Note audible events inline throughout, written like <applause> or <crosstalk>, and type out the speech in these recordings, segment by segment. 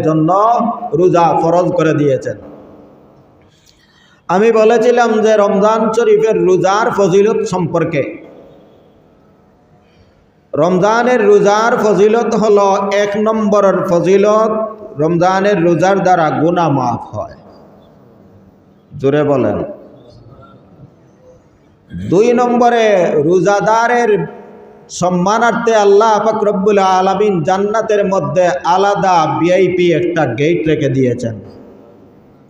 জন্য রোজা ফরজ করে দিয়েছেন। আমি বলেছিলাম যে রমজান শরীফের রোজার ফজিলত সম্পর্কে। রমজানের রোজার ফজিলত হলো এক নম্বরের ফজিলত, রমজানের রোজার দ্বারা গুণা মাফ হয়। জোরে বলেন। দুই নম্বরে রোজাদারের সম্মানার্থে আল্লাহ ফাকরবুল আলমিন জান্নাতের মধ্যে আলাদা ভিআইপি একটা গেট রেখে দিয়েছেন।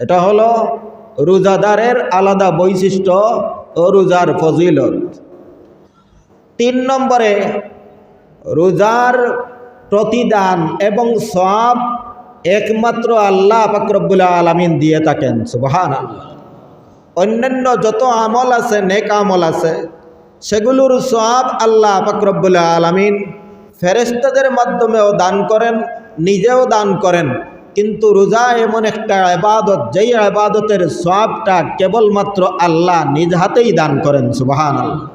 এটা হলো রোজাদারের আলাদা বৈশিষ্ট্য ও রোজার ফজিলত। তিন নম্বরে, রোজার প্রতিদান এবং সব একমাত্র আল্লাহ ফাকরবুল আলমিন দিয়ে থাকেন সুবাহান অন্যান্য যত আমল আছে, নেক আমল আছে সেগুলোর সব আল্লাহ ফাকরবুল আলমিন ফেরেস্তাদের মাধ্যমেও দান করেন, নিজেও দান করেন। কিন্তু রোজা এমন একটা আবাদত যেই আবাদতের সবটা কেবলমাত্র আল্লাহ নিজ হাতেই দান করেন সুবাহান আল্লাহ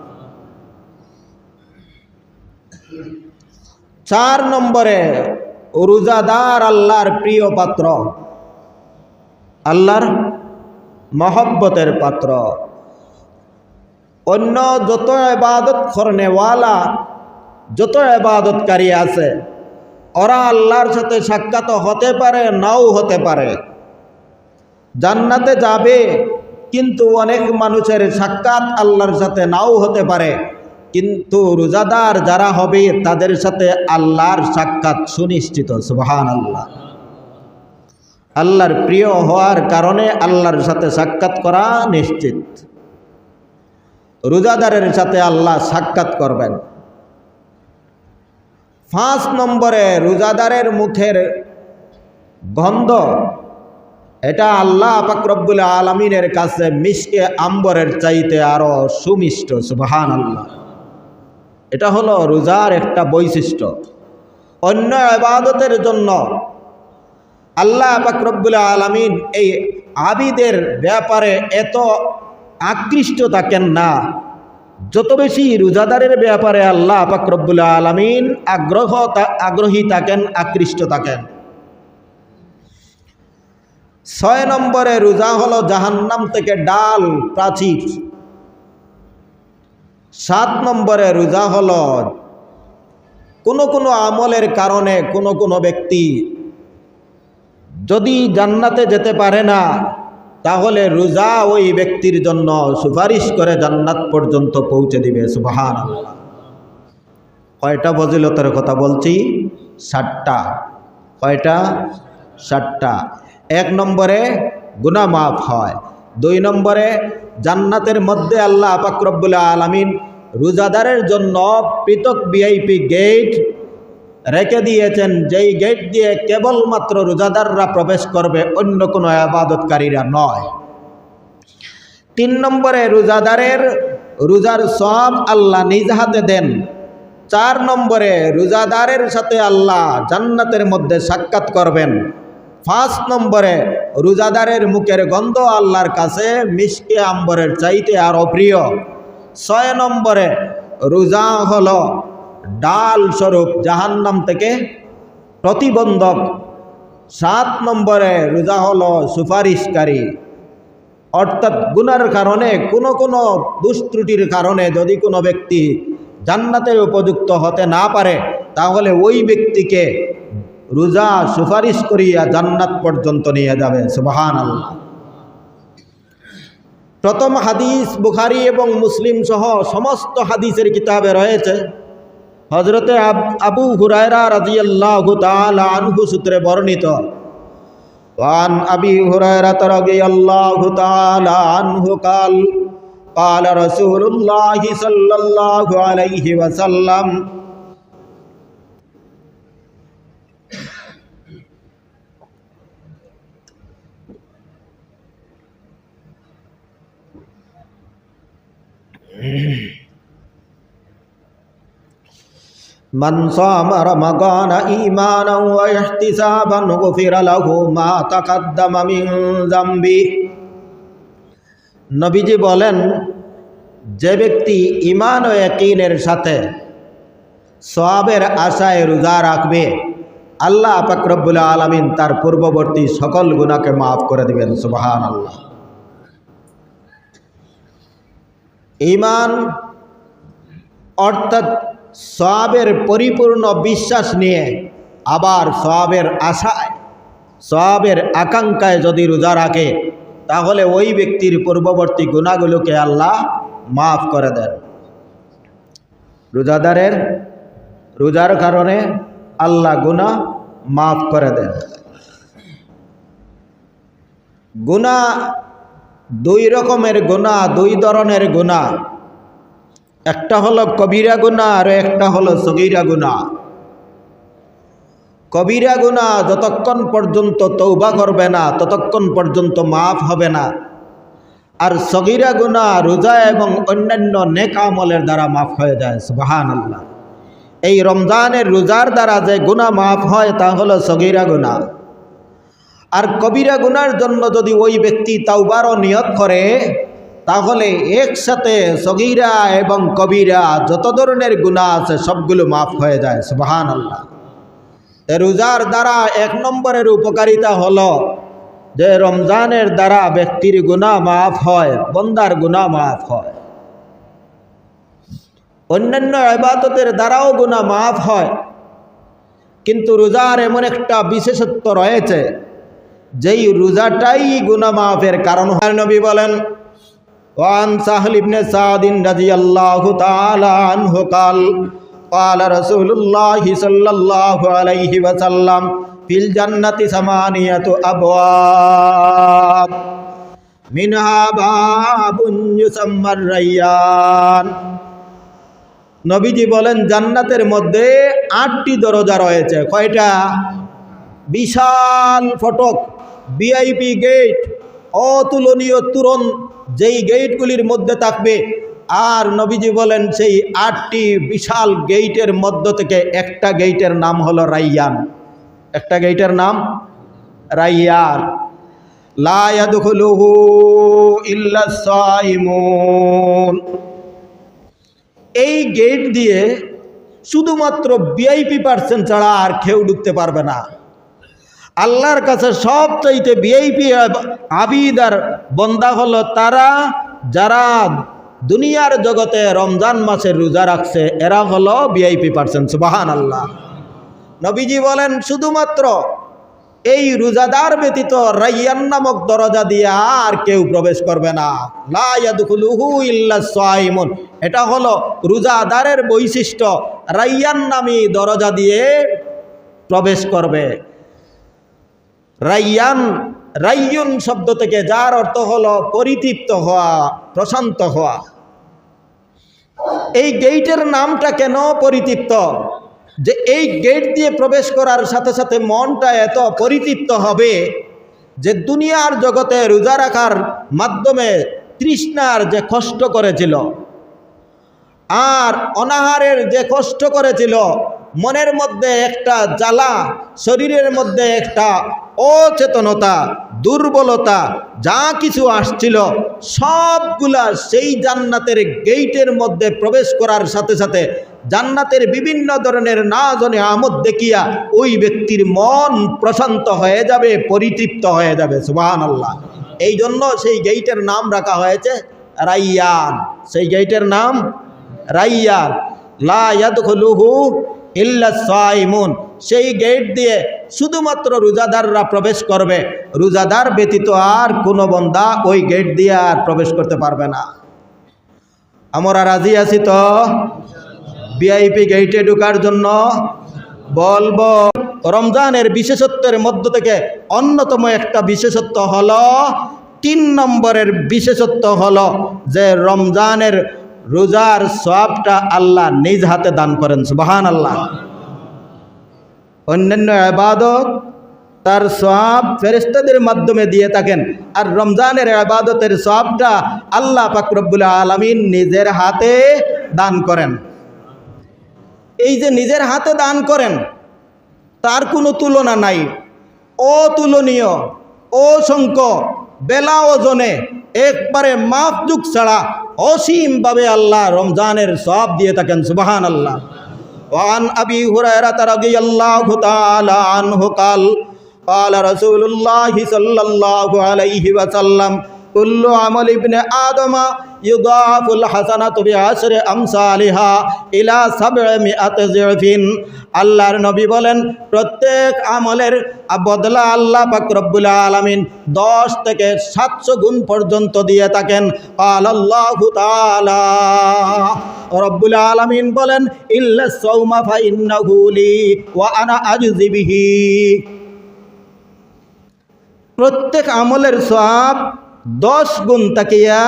চার নম্বরে, রোজাদার আল্লাহর প্রিয় পাত্র। আল্লাহর মহব্বতের পাত্র। অন্য যত এবাদত করনেওয়ালা, যত এবাদতকারী আছে, ওরা আল্লাহর সাথে সাক্ষাৎ হতে পারে, নাও হতে পারে। জান্নাতে যাবে, কিন্তু অনেক মানুষের সাক্ষাৎ আল্লাহর সাথে নাও হতে পারে। কিন্তু রোজাদার যারা হবে, তাদের সাথে আল্লাহর সাক্ষাৎ সুনিশ্চিত সুবহান আল্লাহ আল্লাহর প্রিয় হওয়ার কারণে আল্লাহর সাথে সাক্ষাৎ করা নিশ্চিত। রোজাদারের সাথে আল্লাহ সাক্ষাৎ করবেন। পাঁচ নম্বরে রোজাদারের মুখের গন্ধ, এটা আল্লাহ পাকরব্বুল আলমিনের কাছে মিশকে আম্বরের চাইতে আরও সুমিষ্ট সুবহান আল্লাহ এটা হলো রোজার একটা বৈশিষ্ট্য। অন্য আবাদতের জন্য আল্লাহ পাকরব্বুল আলমিন এই আবিদের ব্যাপারে এত আকৃষ্ট থাকেন না। যত বেশি রোজাদারের ব্যাপারে আল্লাহ পাকরব্বুল আলমিন আগ্রহ আগ্রহী থাকেন, আকৃষ্ট থাকেন। ছয় নম্বরে রোজা হলো জাহান্নাম থেকে ডাল প্রাচীর। সাত নম্বরে রোজা হল কোনো কোনো আমলের কারণে কোনো কোনো ব্যক্তি যদি জান্নাতে যেতে পারে না তাহলে রোজা ওই ব্যক্তির জন্য সুপারিশ করে জান্নাত পর্যন্ত পৌঁছে দিবে সুবাহান কয়টা ফজিলতের কথা বলছি? ষাটটা কয়টা? ষাটটা এক নম্বরে গুনা মাফ হয়, দুই নম্বরে জান্নাতের মধ্যে আল্লাহ পাকরবুল আলমিন রোজাদারের জন্য পৃথক ভিআইপি গেট রেখে দিয়েছেন, যেই গেট দিয়ে কেবলমাত্র রোজাদাররা প্রবেশ করবে, অন্য কোনো আবাদতকারীরা নয়। তিন নম্বরে, রোজাদারের রোজার সব আল্লাহ নিজ হাতে দেন। চার নম্বরে, রোজাদারের সাথে আল্লাহ জান্নাতের মধ্যে সাক্ষাৎ করবেন। পাঁচ নম্বরে, রোজাদারের মুখের গন্ধ আল্লাহর কাছে মিশকে আম্বরের চাইতে আরও প্রিয়। ছয় নম্বরে, রোজা হলো ডাল স্বরূপ জাহান্নাম থেকে প্রতিবন্ধক সাত নম্বরে রোজা হলো সুপারিশকারী। অর্থাৎ গুনার কারণে কোনো কোনো দুষ্ত্রুটির কারণে যদি কোনো ব্যক্তি জান্নাতের উপযুক্ত হতে না পারে, তাহলে ওই ব্যক্তিকে রোজা সুপারিশ করিয়া জান্নাত পর্যন্ত নিয়ে যাবে। সুবাহান আল্লাহ প্রথম হাদিস বুখারি এবং মুসলিম সহ সমস্ত হাদিসের কিতাবে রয়েছে হজরতে আবু হুরায়রা রাজিয়াল্লাহ তাআলা আনহু সূত্রে বর্ণিত وعن أبي هريرة رضي الله تعالى عنه قال قال رسول الله صلى الله عليه وسلم من صام رمضان إيمانا واحتسابا غفر له ما تقدم من ذنبه নবীজি বলেন যে ব্যক্তি ইমান ও একইনের সাথে সবের আশায় রোজা রাখবে আল্লাহ পাকরবুল আলমিন তার পূর্ববর্তী সকল গুণাকে মাফ করে দিবেন সুবাহান আল্লাহ ইমান অর্থাৎ সবের পরিপূর্ণ বিশ্বাস নিয়ে আবার সবের আশায় সবের আকাঙ্ক্ষায় যদি রোজা রাখে, তাহলে ওই ব্যক্তির পূর্ববর্তী গুণাগুলোকে আল্লাহ মাফ করে দেন। রোজাদারের, রোজার কারণে আল্লাহ গুণা মাফ করে দেন। গুণা দুই রকমের গুণা দুই ধরনের গুণা একটা হলো কবিরা গুণা আর একটা হলো সগিরা গুণা। কবিরা গুণা যতক্ষণ পর্যন্ত তৌবা করবে না, ততক্ষণ পর্যন্ত মাফ হবে না। আর সগিরা গুণা রোজা এবং অন্যান্য নেক আমলের দ্বারা মাফ হয়ে যায় সুবাহান আল্লাহ এই রমজানের রোজার দ্বারা যে গুণা মাফ হয়, তা হলো সগিরা গুণা। আর কবিরা গুনার জন্য যদি ওই ব্যক্তি তাওবারও নিয়ত করে তাহলে একসাথে সগিরা এবং কবিরা যত ধরনের গুণা আছে সবগুলো মাফ হয়ে যায় সুবাহান আল্লাহ রোজার দ্বারা এক নম্বরের উপকারিতা হলো যে রমজানের দ্বারা ব্যক্তির গুণা মাফ হয়, বন্দার গুণা মাফ হয়। অন্যান্য আবাদতের দ্বারাও গুণা মাফ হয়, কিন্তু রোজার এমন একটা বিশেষত্ব রয়েছে, যেই রোজাটাই গুণা মাফের কারণ হয়। নবী বলেন ওয়ান সাহল ইবনে সাদিন রাদিয়াল্লাহু তাআলা আনহু قال قال رسول الله صلى الله عليه وسلم في الجنة ثمانية أبواب منها باب يسمى الريان নবীজি বলেন জান্নাতের মধ্যে আটটি দরজা রয়েছে কয়টা বিশাল ফটক ভিআইপি গেট অতুলনীয় তুরন যেই গেটগুলির মধ্যে থাকবে, আর নবীজি বলেন সেই আটটি বিশাল গেইটের মধ্য থেকে একটা গেইটের নাম হলো রাইয়ান। একটা গেইটের নাম সাইমুন। এই গেট দিয়ে শুধুমাত্র ভিআইপি পার্সেন্ট ছাড়া আর কেউ ঢুকতে পারবে না। আল্লাহর কাছে সবচাইতে ভিআইপি আবিদ আর বন্দা হলো তারা, যারা দুনিয়ার জগতে রমজান মাসের রোজা রাখছে, এরা হলো ভিআইপি পার্সেন্ট সুবাহান আল্লাহ নবীজি বলেন, শুধুমাত্র এই রোজাদার ব্যতীত রাইয়ান নামক দরজা দিয়ে আর কেউ প্রবেশ করবে না। সাইমুন। এটা হলো রোজাদারের বৈশিষ্ট্য। রাইয়ান নামী দরজা দিয়ে প্রবেশ করবে। রাইয়ান, রাইয়ুন শব্দ থেকে যার অর্থ হলো পরিতৃপ্ত হওয়া, প্রশান্ত হওয়া। এই গেইটের নামটা কেন পরিতৃপ্ত? যে এই গেট দিয়ে প্রবেশ করার সাথে সাথে মনটা এত পরিতৃপ্ত হবে যে দুনিয়ার জগতে রোজা রাখার মাধ্যমে তৃষ্ণার যে কষ্ট করেছিল আর অনাহারের যে কষ্ট করেছিল, মনের মধ্যে একটা জ্বালা, শরীরের মধ্যে একটা অচেতনতা, দুর্বলতা, যা কিছু আসছিল, সবগুলা সেই জান্নাতের গেইটের মধ্যে প্রবেশ করার সাথে সাথে জান্নাতের বিভিন্ন ধরনের না জনে আমদ দেখিয়া ওই ব্যক্তির মন প্রশান্ত হয়ে যাবে, পরিতৃপ্ত হয়ে যাবে সুবাহান আল্লাহ এই জন্য সেই গেইটের নাম রাখা হয়েছে রাইয়ান। সেই গেইটের নাম রাইয়ান। লাহু ইল্লা সাইমুন। সেই গেট দিয়ে শুধুমাত্র রোজাদাররা প্রবেশ করবে। রোজাদার ব্যতীত আর কোনো বন্দা ওই গেট দিয়ে আর প্রবেশ করতে পারবে না। আমরা রাজি আছি তো? ভিআইপি গেটে ঢোকার জন্য বলব, রমজানের বিশেষত্বের মধ্য থেকে অন্যতম একটা বিশেষত্ব হলো, তিন নম্বরের বিশেষত্ব হলো যে রমজানের রোজার সবটা আল্লাহ নিজ হাতে দান করেন সুবাহান আল্লাহ অন্যান্য আবাদত তার সব ফেরিস্তাদের মাধ্যমে দিয়ে থাকেন। আর রমজানের আবাদতের সবটা আল্লাহ পাকরবুল আলমিন নিজের হাতে দান করেন। এই যে নিজের হাতে দান করেন, তার কোনো তুলনা নাই। অতুলনীয়, অসংখ্য বেলা ওজনে, একবারে মাপযুগ ছাড়া অসীমভাবে আল্লাহ রমজানের সব দিয়ে থাকেন সুবাহান আল্লাহ وعن أبي هريرة رضي الله تعالى عنه قال قال رسول الله صلى الله عليه وسلم كل عمل ابن آدم ইউদাফুল হাসানা তবি আশরে আমসা আলিহা ইলা সাবমি আতজিফিন আল্লাহর নবী বলেন, প্রত্যেক আমলের বদলা আল্লাহ পাকরবুল্লা আলমিন দশ থেকে সাতশো গুণ পর্যন্ত দিয়ে থাকেন। আল্লাহ তালা রব্বুল আলমিন বলেন, ইল্লা সৌমা ফা ইন্নাহুলি আনা আজজিবিহি প্রত্যেক আমলের সব দশ গুণ তাকিয়া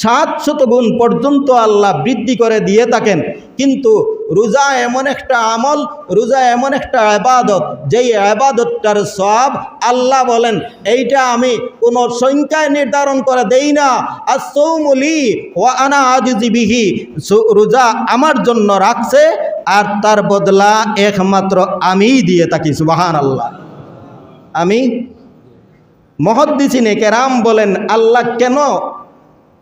সাতশত গুণ পর্যন্ত আল্লাহ বৃদ্ধি করে দিয়ে থাকেন। কিন্তু রোজা এমন একটা আমল, রোজা এমন একটা আবাদত, যেই আবাদতটার সব আল্লাহ বলেন, এইটা আমি কোনো সংখ্যায় নির্ধারণ করে দেই না। আর সৌমলি ও আনা আজিবিহি রোজা আমার জন্য রাখছে, আর তার বদলা একমাত্র আমিই দিয়ে থাকি সুবাহান আল্লাহ আমি মহদ্দিসিনে কেরাম বলেন, আল্লাহ কেন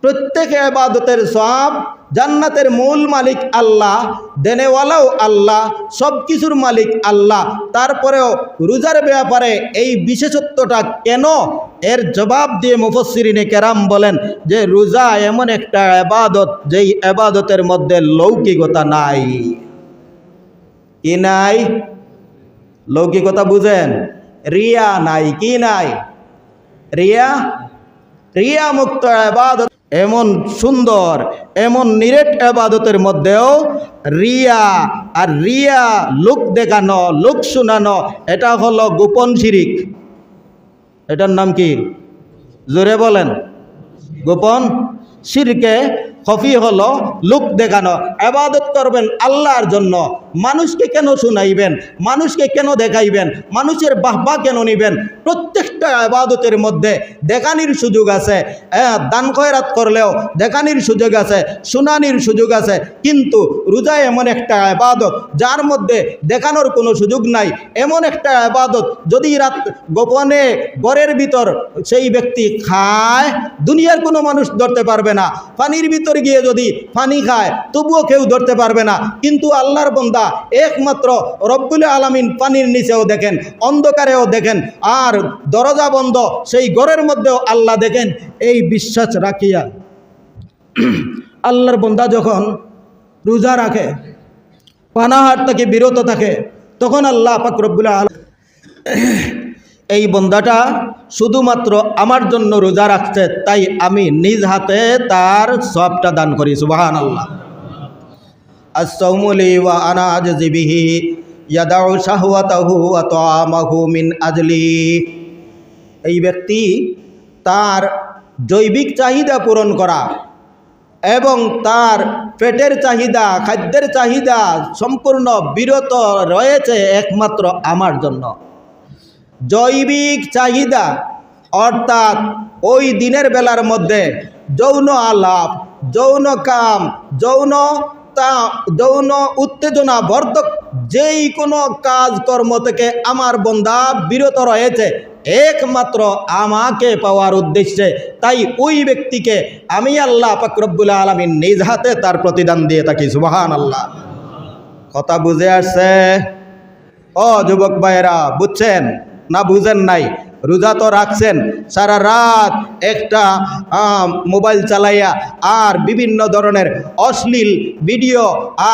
প্রত্যেক আবাদতের সব জান্নাতের মূল মালিক আল্লাহ, দেনেওয়ালাও আল্লাহ সব কিছুর মালিক আল্লাহ। তারপরেও রোজার ব্যাপারে এই বিশেষত্বটা কেন? এর জবাব দিয়ে মুফসিরিনে কেরাম বলেন যে রোজা এমন একটা আবাদত যেই আবাদতের মধ্যে লৌকিকতা নাই। কি নাই? লৌকিকতা বুঝেন। রিয়া নাই, কি নাই? রিয়া? রিয়া মুক্ত আবাদত এমন সুন্দর, এমন নিরেট আবাদতের মধ্যেও রিয়া আর রিয়া লোক দেখানো, লোক শোনানো, এটা হলো গোপন শিরিক। এটার নাম কি? জোরে বলেন। গোপন শিরকে খফি হলো লোক দেখানো, আবাদত করবেন আল্লাহর জন্য। মানুষকে কেন শুনাইবেন? মানুষকে কেন দেখাইবেন? মানুষের বাহবা কেন নিবেন? প্রত্যেকটা আবাদতের মধ্যে দেখানির সুযোগ আছে। দান খয়রাত করলেও দেখানির সুযোগ আছে, শুনানির সুযোগ আছে। কিন্তু রোজা এমন একটা আবাদত, যার মধ্যে দেখানোর কোনো সুযোগ নাই। এমন একটা আবাদত, যদি রাত গোপনে গড়ের ভিতর সেই ব্যক্তি খায়, দুনিয়ার কোনো মানুষ ধরতে পারবে না। পানির ভিতর গিয়ে যদি পানি খায়, তবুও কেউ ধরতে পারবে না। কিন্তু আল্লাহর বন্দা একমাত্র রব্বুল আলমিন পানির নিচেও দেখেন, অন্ধকারেও দেখেন, আর দরজা বন্ধ সেই ঘরের মধ্যেও আল্লাহ দেখেন, এই বিশ্বাস রাখিয়া। <clears throat> আল্লাহর বন্দা যখন রোজা রাখে, পানাহার থেকে বিরত থাকে, তখন আল্লাহ পাক রব্বুল আলম <clears throat> এই বন্দাটা শুধুমাত্র আমার জন্য রোজা রাখছে, তাই আমি নিজ হাতে তার সবটা দান করি সুবাহান আল্লাহ আসৌমলি ওয়া আনা আজজিবিহি ইয়াদাউ শাহওয়াতাহু ওয়া তাআমাহু মিন আজলি এই ব্যক্তি তার জৈবিক চাহিদা পূরণ করা এবং তার পেটের চাহিদা, খাদ্যের চাহিদা সম্পূর্ণ বিরত রয়েছে একমাত্র আমার জন্য। জৈবিক চাহিদা অর্থাৎ ওই দিনের বেলার মধ্যে যৌন আলাপ, যৌন কাম, যৌন তা যৌন উত্তেজনা বর্ধক, যেই কোনো কাজকর্ম থেকে আমার বন্ধা বিরত রয়েছে, একমাত্র আমাকে পাওয়ার উদ্দেশ্যে। তাই ওই ব্যক্তিকে আমি আল্লাহ পাকরব্বুল আলমিন নিজ হাতে তার প্রতিদান দিয়ে থাকি সুবাহান আল্লাহ কথা বুঝে আসছে? ও যুবক ভাইয়েরা, বুঝছেন না বুঝেন নাই? রোজা তো রাখছেন, সারা রাত একটা মোবাইল চালাইয়া আর বিভিন্ন ধরনের অশ্লীল ভিডিও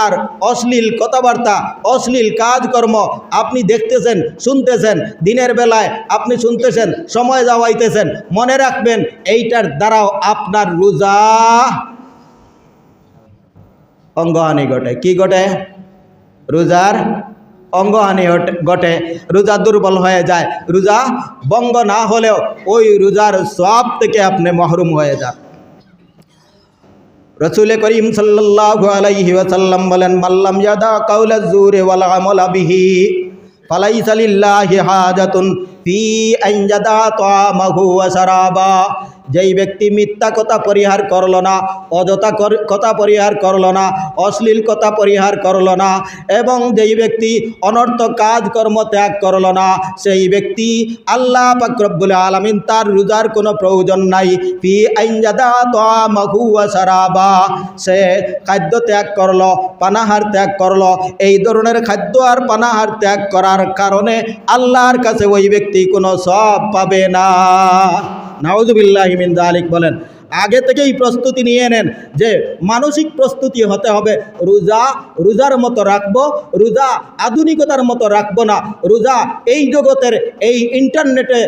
আর অশ্লীল কথাবার্তা, অশ্লীল কাজকর্ম আপনি দেখতেছেন, শুনতেছেন, দিনের বেলায় আপনি শুনতেছেন, সময় যাওয়াইতেছেন, মনে রাখবেন এইটার দ্বারাও আপনার রোজা অঙ্গহানি ঘটে। কি ঘটে? রোজার অঙ্গহানি হট- ঘটে। রোজা দুর্বল হয়ে যায়। রোজা বঙ্গ না হলেও ওই রোজার সব থেকে আপনি মহরুম হয়ে যান। রসুল করিম সাল্লাল্লাহু আলাইহি বলেন মাল্লাম ইয়াদা কাউলা জুরে ওয়াল আমলা বিহি, ফালাইসা লিল্লাহি হাজাতুন ফি আন ইয়াদা তামাহু ওয়া শারাবা। যেই ব্যক্তি মিথ্যা কথা পরিহার করল না, অযথা কথা পরিহার করল না, অশ্লীল কথা পরিহার করল না, এবং যেই ব্যক্তি অনর্থ কাজকর্ম ত্যাগ করল না, সেই ব্যক্তি আল্লাহ পাকরব্বুল আলমিন তার রোজার কোনো প্রয়োজন নাই। পি আইনজাদা ওয়া সারাবা সে খাদ্য ত্যাগ করল, পানাহার ত্যাগ করল। এই ধরনের খাদ্য আর পানাহার ত্যাগ করার কারণে আল্লাহর কাছে ওই ব্যক্তি কোনো সব পাবে না। নাউজুবিল্লাহিমিন জালিক বলেন, আগে থেকেই প্রস্তুতি নিয়ে নেন যে মানসিক প্রস্তুতি হতে হবে, রোজা, রোজার মতো রাখব, রোজা আধুনিকতার মতো রাখব না, রোজা এই জগতের এই ইন্টারনেটে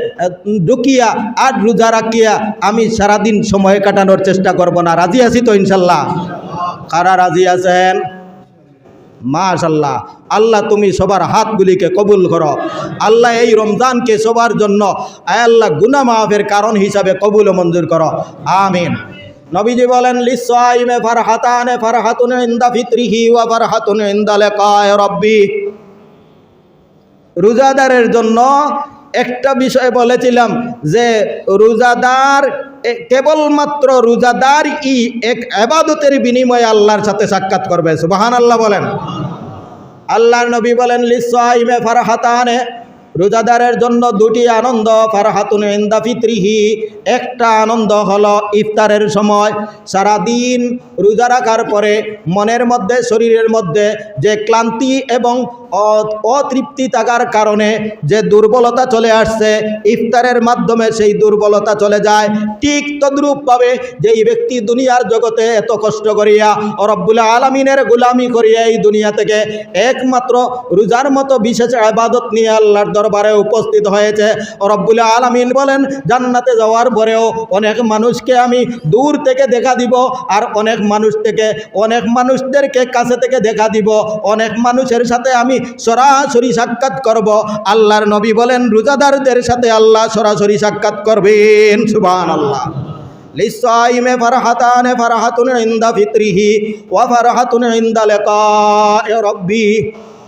ঢুকিয়া আর রোজা রাখিয়া আমি সারাদিন সময় কাটানোর চেষ্টা করব না। রাজি আছি তো ইনশাল্লাহ? কারা রাজি আছেন? মাশাল্লাহ আল্লাহ তুমি সবার হাতগুলিকে কবুল করো। আল্লাহ এই রমজানকে সবার জন্য আল্লাহ গুনা মাফের কারণ হিসাবে কবুল মঞ্জুর করো। আমিন। নবীজি বলেন লিসাইমে ফারহাতানে ফারহাতুন ইনদা ওয়া ফারহাতুন ইনদা রাব্বি। রোজাদারের জন্য একটা বিষয় বলেছিলাম যে রোজাদার কেবলমাত্র রোজাদার ই এক আবাদতের বিনিময়ে আল্লাহর সাথে সাক্ষাৎ করবে। সুবাহান আল্লাহ বলেন। আল্লাহর নবী বলেন লিসাইমে ফারহাতানে রোজাদারের জন্য দুটি আনন্দ, ফারহাতুন ইন্দা একটা আনন্দ হলো ইফতারের সময়। সারাদিন রোজা রাখার পরে মনের মধ্যে, শরীরের মধ্যে যে ক্লান্তি এবং অতৃপ্তি থাকার কারণে যে দুর্বলতা চলে আসছে, ইফতারের মাধ্যমে সেই দুর্বলতা চলে যায়। ঠিক তদ্রূপভাবে যেই ব্যক্তি দুনিয়ার জগতে এত কষ্ট করিয়া রব্বুল আলমিনের গুলামি করিয়া এই দুনিয়া থেকে একমাত্র রোজার মতো বিশেষ আবাদত নিয়ে আল্লাহর দরবারে উপস্থিত হয়েছে। রব্বুল আলমিন বলেন, জান্নাতে যাওয়ার পরেও অনেক মানুষকে আমি দূর থেকে দেখা দিব আর অনেক মানুষ থেকে, অনেক মানুষদেরকে কাছে থেকে দেখা দিব। অনেক মানুষের সাথে আমি সরাসরি সাক্ষাৎ করব। আল্লাহর নবী বলেন, রোজাদারদের সাথে আল্লাহ সরাসরি সাক্ষাৎ করবেন। সুবান আল্লাহ লিসাইমে ফারহাতানে ফারহাতুন ইনদা ফিত্রিহি ওয়া ফারহাতুন ইনদা লিকায়ে রাব্বি।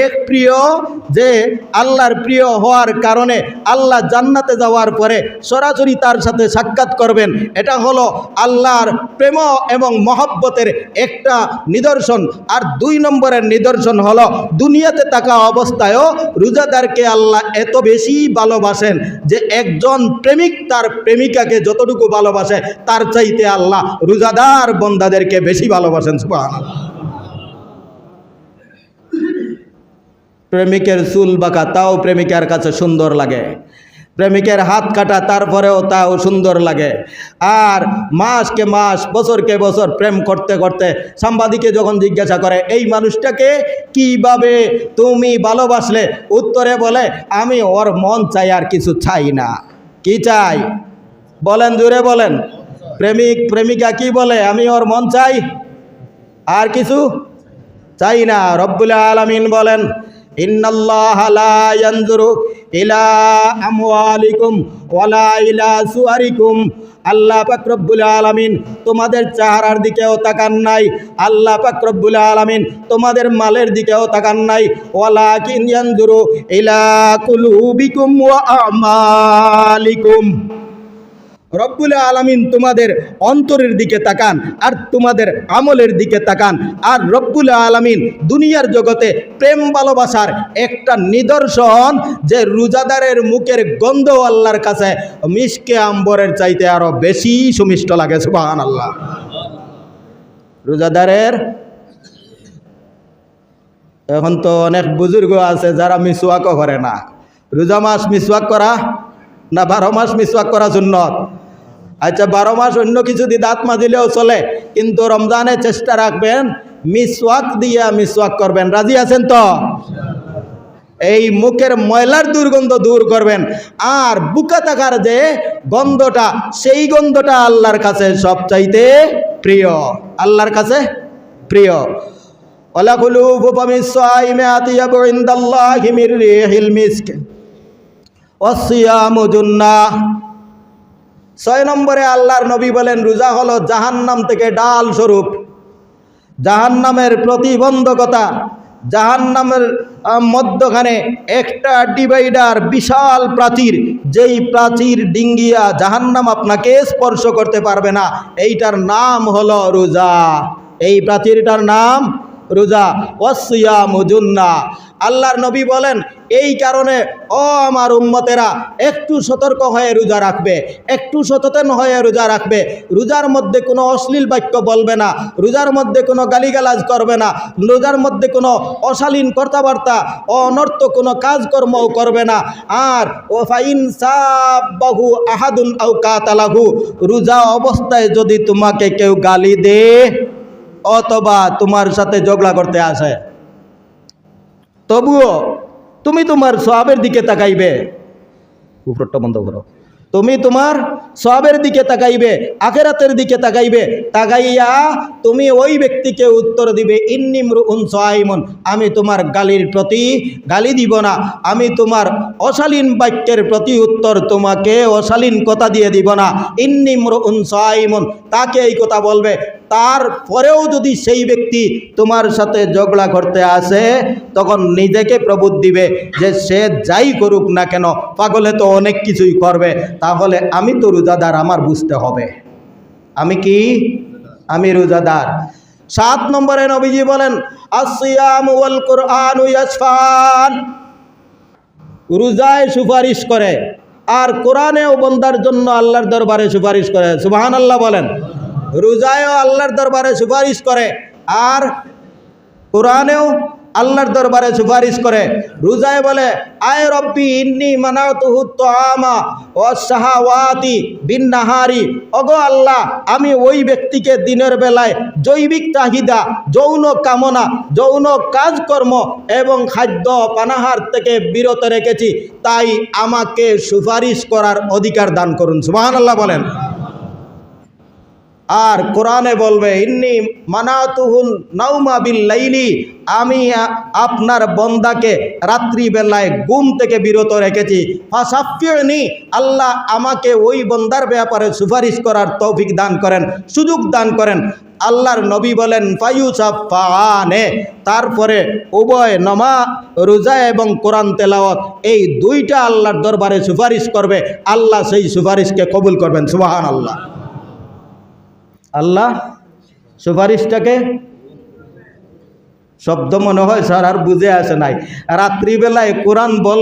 এক প্রিয় যে আল্লাহর প্রিয় হওয়ার কারণে আল্লাহ জান্নাতে যাওয়ার পরে সরাসরি তার সাথে সাক্ষাৎ করবেন, এটা হলো আল্লাহর প্রেম এবং মহব্বতের একটা নিদর্শন। আর দুই নম্বরের নিদর্শন হলো দুনিয়াতে থাকা অবস্থায়ও রোজাদারকে আল্লাহ এত বেশি ভালোবাসেন যে একজন প্রেমিক তার প্রেমিকাকে যতটুকু ভালোবাসে, তার চাইতে আল্লাহ রোজাদার বন্দাদেরকে বেশি ভালোবাসেন, সুবহানাল্লাহ। প্রেমিকের চুল বাঁকা, তাও প্রেমিকার কাছে সুন্দর লাগে। প্রেমিকের হাত কাটা, তারপরেও তাও সুন্দর লাগে। আর মাসকে মাস, বছরকে বছর প্রেম করতে করতে সাংবাদিকে যখন জিজ্ঞাসা করে, এই মানুষটাকে কীভাবে তুমি ভালোবাসলে? উত্তরে বলে, আমি ওর মন চাই আর কিছু চাই না। কি চাই? বলেন জুড়ে বলেন। প্রেমিক, প্রেমিকা কি বলে, আমি ওর মন চাই আর কিছু চাই না। রব্বুল আলমিন বলেন ইন্নাল্লাহ লা ইয়ানজুরু ইলা আমওয়ালিকুম ওয়ালা ইলা সুয়ারিকুম। তোমাদের চেহারার দিকেও তাকান নাই। আল্লাহ পাক রব্বুল তোমাদের মালের দিকেও তাকান নাই। ওয়ালাকিন ইয়ানজুরু ইলা কুলুবিকুম ওয়া আমালিকুম। রব্বুল আলামিন তোমাদের অন্তরের দিকে তাকান আর তোমাদের আমলের দিকে তাকান। আর রব্বুল আলামিন দুনিয়ার জগতে প্রেম, ভালোবাসার একটা নিদর্শন যে রোজাদারের মুখের গন্ধ আল্লাহর কাছে মিশকে আম্বরের চাইতে আরও বেশি সুমিষ্ট লাগে সুবাহান আল্লাহ রোজাদারের এখন তো অনেক বুজুর্গ আছে যারা মিসওয়াকও করে না। রোজা মাস মিসওয়াক করা না বারো মাস মিসওয়াক করা সুন্নত? আচ্ছা বারো মাস অন্য কিছু দিয়ে দাঁত মাজিলেও চলে, কিন্তু রমজানে চেষ্টা রাখবেন, মিসওয়াক দিয়া মিসওয়াক করবেন। রাজি আছেন তো? এই মুখের ময়লার দুর্গন্ধ দূর করবেন, আর বুকা থাকার যে গন্ধটা, সেই গন্ধটা আল্লাহর কাছে সবচাইতে প্রিয়। আল্লাহর কাছে প্রিয়। ছয় নম্বরে আল্লাহর নবী বলেন, রোজা হলো জাহান্নাম থেকে ডাল স্বরূপ। জাহান্নামের প্রতিবন্ধকতা, জাহান্নামের মধ্যখানে একটা ডিভাইডার বিশাল প্রাচীর, যেই প্রাচীর ডিঙ্গিয়া জাহান্নাম আপনাকে স্পর্শ করতে পারবে না। এইটার নাম হলো রোজা। এই প্রাচীরটার নাম রোজা ওয়াসিয়া মুজুন্না আল্লাহর নবী বলেন, এই কারণে, ও আমার উম্মতেরা, একটু সতর্ক হয়ে রোজা রাখবে, একটু সচেতন হয়ে রোজা রাখবে। রোজার মধ্যে কোনো অশ্লীল বাক্য বলবে না, রোজার মধ্যে কোনো গালিগালাজ করবে না, রোজার মধ্যে কোনো অশালীন কথাবার্তা অনর্থ কোনো কাজকর্মও করবে না। আর ও ফাইন বাহু আহাদুন আউ কাতালাহু, রোজা অবস্থায় যদি তোমাকে কেউ গালি দে অথবা তোমার সাথে ঝগড়া করতে আসে। তবুও তুমি তোমার সবের দিকে তাকাইবে। উপরটা বন্ধ করো। তুমি তোমার সবের দিকে তাকাইবে, আখেরাতের দিকে তাকাইবে, তাকাইয়া তুমি ওই ব্যক্তিকে উত্তর দিবে ইন্নিমরু উন আমি তোমার গালির প্রতি গালি দিব না। আমি তোমার অশালীন বাক্যের প্রতি উত্তর তোমাকে অশালীন কথা দিয়ে দিব না। ইন্নিমরু উন তাকে এই কথা বলবে। তারপরেও যদি সেই ব্যক্তি তোমার সাথে ঝগড়া করতে আসে, তখন নিজেকে প্রবোধ দিবে যে সে যাই করুক না কেন, পাগলে তো অনেক কিছুই করবে, তাহলে আমি তো রোজাদার, আমার বুঝতে হবে। আমি কি? আমি রোজাদার। সাত নম্বরে নবীজি বলেন কোরআন রোজায় সুপারিশ করে, আর কোরআনেও বন্দার জন্য আল্লাহর দরবারে সুপারিশ করে। সুবাহান আল্লাহ বলেন। রোজায়ও আল্লাহর দরবারে সুপারিশ করে। আর কোরআনেও আল্লাহর দরবারে সুপারিশ করে। রোজায় বলে, আয় রব্বি ইন্নি মানাতুহু তামা ও সাহাওয়াতি অগো আল্লাহ, আমি ওই ব্যক্তিকে দিনের বেলায় জৈবিক চাহিদা, যৌন কামনা, যৌন কাজকর্ম এবং খাদ্য পানাহার থেকে বিরত রেখেছি। তাই আমাকে সুপারিশ করার অধিকার দান করুন। সুবহানাল্লাহ বলেন। আর কোরআনে বলবে, ইন্নি মানাতুহুল নাউমা বিল লাইলি আমি আপনার বন্দাকে রাত্রিবেলায় ঘুম থেকে বিরত রেখেছি। ফাসাফিয়নি আল্লাহ আমাকে ওই বন্দার ব্যাপারে সুপারিশ করার তৌফিক দান করেন, সুযোগ দান করেন। আল্লাহর নবী বলেন ফায়ুসাফানে তারপরে উভয় নমা, রোজা এবং কোরআন তেলাওয়াত, এই দুইটা আল্লাহর দরবারে সুপারিশ করবে। আল্লাহ সেই সুপারিশকে কবুল করবেন সুবাহান আল্লাহ আল্লাহ সুপারিশটাকে শব্দ মনে হয় স্যার আর বুঝে আসে নাই। রাত্রিবেলায় কোরআন বল